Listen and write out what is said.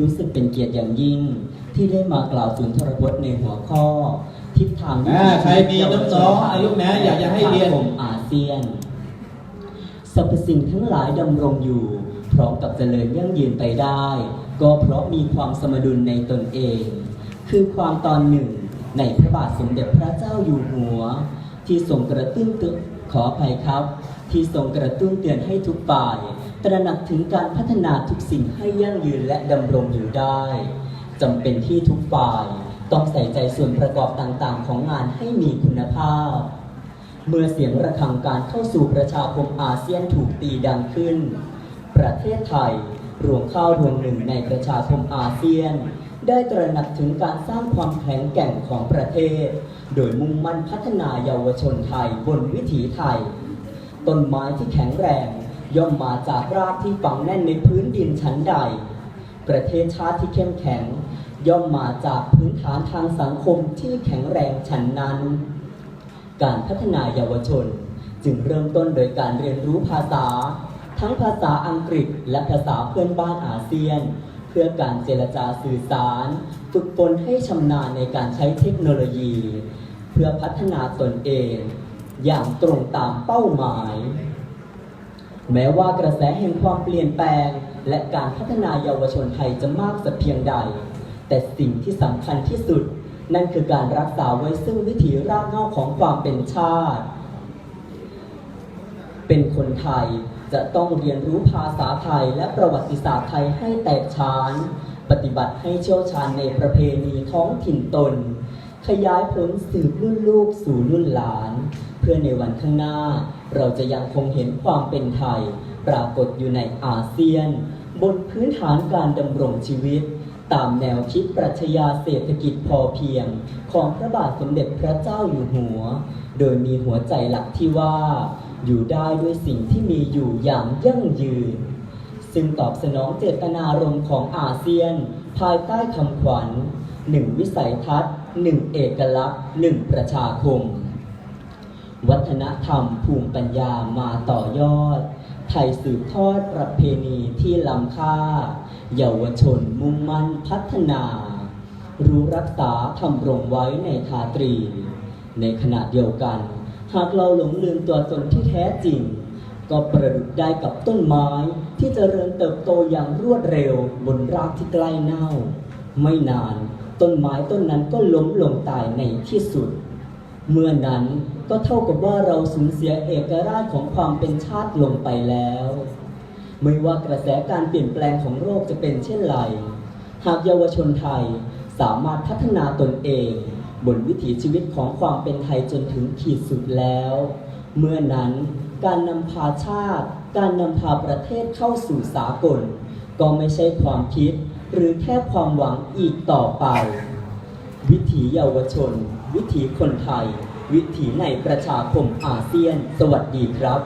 รู้สึกเป็นเกียรติอย่างยิ่ง ที่ได้มากล่าวสุนทรพจน์ในหัวข้อ ทิศทางวิอ่าถีใครมีน้องๆอายุนะอยากจะให้เรียนสังคมอาเซียนสรรพสิ่งทั้งหลายดำรงอยู่ พร้อมกับเจริญยั่งยืนไปได้ ก็เพราะมีความสมดุลในตนเอง คือความตอนหนึ่ง ในพระบาทสมเด็จพระเจ้าอยู่หัว ที่ทรงกระตุ้นเตือนขออภัยครับ ที่ทรงกระตุ้นเตือนให้ทุกฝ่าย ตระหนักถึงการพัฒนาทุกสิ่งให้ยั่งยืนและดำรงอยู่ได้จำเป็นที่ทุกฝ่ายต้องใส่ใจส่วนประกอบต่างๆ ของงานให้มีคุณภาพ เมื่อเสียงระฆังการเข้าสู่ประชาคมอาเซียนถูกตีดังขึ้น ประเทศไทยรวมเข้าดวงหนึ่งในประชาคมอาเซียน ได้ตระหนักถึงการสร้างความแข็งแกร่งของประเทศ โดยมุ่งมั่นพัฒนาเยาวชนไทยบนวิถีไทย ต้นไม้ที่แข็งแรง ย่อมมาจากรากที่ฝังแน่นในพื้นดินชั้นใด ประเทศชาติที่เข้มแข็ง ย่อมมาจากพื้นฐานทางสังคมที่แข็งแรงฉันนั้น การพัฒนาเยาวชน จึงเริ่มต้นโดยการเรียนรู้ภาษา ทั้งภาษาอังกฤษและภาษาเพื่อนบ้านอาเซียน เพื่อการเจรจาสื่อสาร ฝึกฝนให้ชำนาญในการใช้เทคโนโลยี เพื่อพัฒนาตนเอง อย่างตรงตามเป้าหมาย แม้ว่ากระแสแห่งความเปลี่ยนแปลง และการพัฒนาเยาวชนไทยจะมากสักเพียงใด แต่สิ่งที่สำคัญที่สุด นั่นคือการรักษาไว้ซึ่งวิถีรากเหง้าของความเป็นชาติ เป็นคนไทยจะต้องเรียนรู้ภาษาไทยและประวัติศาสตร์ไทยให้แตกฉาน ปฏิบัติให้เชี่ยวชาญในประเพณีท้องถิ่นตน ขยายผลสืบรุ่นลูกสู่รุ่นหลาน พื่อในวันข้างหน้า เราจะยังคงเห็นความเป็นไทย ปรากฏอยู่ในอาเซียน บนพื้นฐานการดำรงชีวิต ตามแนวคิดปรัชญาเศรษฐกิจพอเพียง ของพระบาทสมเด็จพระเจ้าอยู่หัว โดยมีหัวใจหลักที่ว่า อยู่ได้ด้วยสิ่งที่มีอยู่อย่างยั่งยืน ซึ่งตอบสนองเจตนารมณ์ของอาเซียน ภายใต้คำขวัญหนึ่งวิสัยทัศน์หนึ่งเอกลักษณ์หนึ่งประชาคม วัฒนธรรมภูมิปัญญามาต่อยอด ไทยสืบทอดประเพณีที่ล้ำค่า เยาวชนมุ่งมั่นพัฒนา รู้รักษาทำรงไว้ในทาตรี ในขณะเดียวกัน หากเราหลงลืมตัวตนที่แท้จริง ก็ประดุจได้กับต้นไม้ที่จเจริญเติบโตอย่างรวดเร็วบนรากที่ใกล้เน่า ไม่นานต้นไม้ต้นนั้นก็ล้มลงตายในที่สุด เมื่อนั้น ก็เท่ากับว่าเราสูญเสียเอกราชของความเป็นชาติลงไปแล้ว ไม่ว่ากระแสการเปลี่ยนแปลงของโลกจะเป็นเช่นไร หากเยาวชนไทยสามารถพัฒนาตนเอง บนวิถีชีวิตของความเป็นไทยจนถึงขีดสุดแล้ว เมื่อนั้นการนำพาชาติ การนำพาประเทศเข้าสู่สากล ก็ไม่ใช่ความคิดหรือแค่ความหวังอีกต่อไป วิถีเยาวชน วิถีคนไทย วิถีในประชาคมอาเซียน สวัสดีครับ